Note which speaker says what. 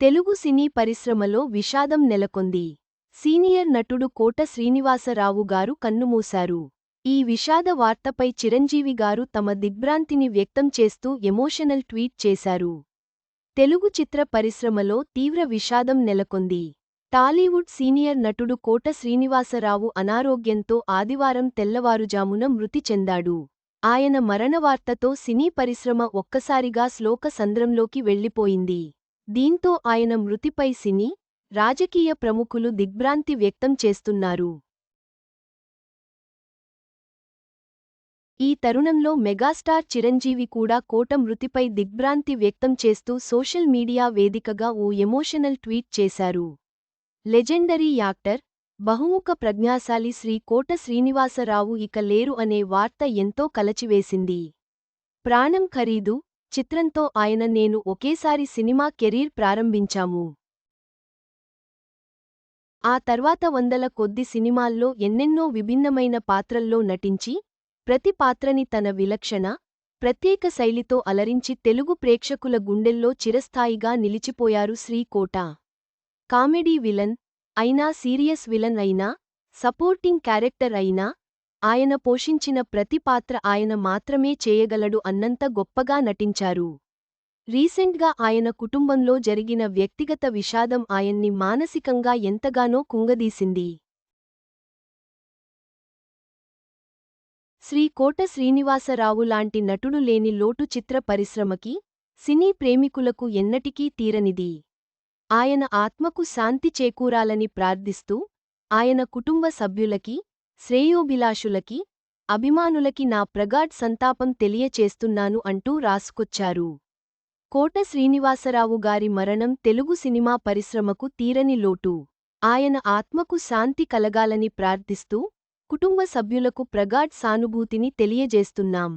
Speaker 1: తెలుగు సినీ పరిశ్రమలో విషాదం నెలకొంది. సీనియర్ నటుడు కోట శ్రీనివాసరావు గారు కన్నుమూశారు. ఈ విషాద వార్తపై చిరంజీవి గారు తమ దిగ్భ్రాంతిని వ్యక్తం చేస్తూ ఎమోషనల్ ట్వీట్ చేశారు. తెలుగు చిత్ర పరిశ్రమలో తీవ్ర విషాదం నెలకొంది. టాలీవుడ్ సీనియర్ నటుడు కోట శ్రీనివాసరావు అనారోగ్యంతో ఆదివారం తెల్లవారుజామున మృతి చెందాడు. ఆయన మరణవార్తతో సినీ పరిశ్రమ ఒక్కసారిగా శ్లోక సంద్రంలోకి వెళ్ళిపోయింది దీంతో ఆయన మృతిపై సినీ రాజకీయ ప్రముఖులు దిగ్భ్రాంతి వ్యక్తం చేస్తున్నారు. ఈ తరుణంలో మెగాస్టార్ చిరంజీవి కూడా కోట మృతిపై దిగ్భ్రాంతి వ్యక్తం చేస్తూ సోషల్ మీడియా వేదికగా ఓ ఎమోషనల్ ట్వీట్ చేశారు. లెజెండరీ యాక్టర్ బహుముఖ ప్రజ్ఞాశాలి శ్రీ కోట శ్రీనివాసరావు ఇక లేరు అనే వార్త ఎంతో కలచివేసింది. ప్రాణం ఖరీదు చిత్రంతో ఆయన నేను ఒకేసారి సినిమా కెరీర్ ప్రారంభించాము. ఆ తర్వాత వందల కొద్ది సినిమాల్లో ఎన్నెన్నో విభిన్నమైన పాత్రల్లో నటించి ప్రతి పాత్రని తన విలక్షణ ప్రత్యేక శైలితో అలరించి తెలుగు ప్రేక్షకుల గుండెల్లో చిరస్థాయిగా నిలిచిపోయారు శ్రీకోట. కామెడీ విలన్ అయినా సీరియస్ విలన్ అయినా సపోర్టింగ్ క్యారెక్టర్ అయినా ఆయన పోషించిన ప్రతి పాత్ర ఆయన మాత్రమే చేయగలడు అన్నంత గొప్పగా నటించారు. రీసెంట్గా ఆయన కుటుంబంలో జరిగిన వ్యక్తిగత విషాదం ఆయన్ని మానసికంగా ఎంతగానో కుంగదీసింది. శ్రీ కోట శ్రీనివాసరావు లాంటి నటుడు లేని లోటు చిత్ర పరిశ్రమకి సినీ ప్రేమికులకు ఎన్నటికీ తీరనిది. ఆయన ఆత్మకు శాంతి చేకూరాలని ప్రార్థిస్తూ ఆయన కుటుంబ సభ్యులకి శ్రేయోభిలాషులకి అభిమానులకి నా ప్రగాఢ్ సంతాపం తెలియచేస్తున్నాను అంటూ రాసుకొచ్చారు. కోట శ్రీనివాసరావు గారి మరణం తెలుగు సినిమా పరిశ్రమకు తీరని లోటు. ఆయన ఆత్మకు శాంతి కలగాలని ప్రార్థిస్తూ కుటుంబ సభ్యులకు ప్రగాఢ్ సానుభూతిని తెలియజేస్తున్నాం.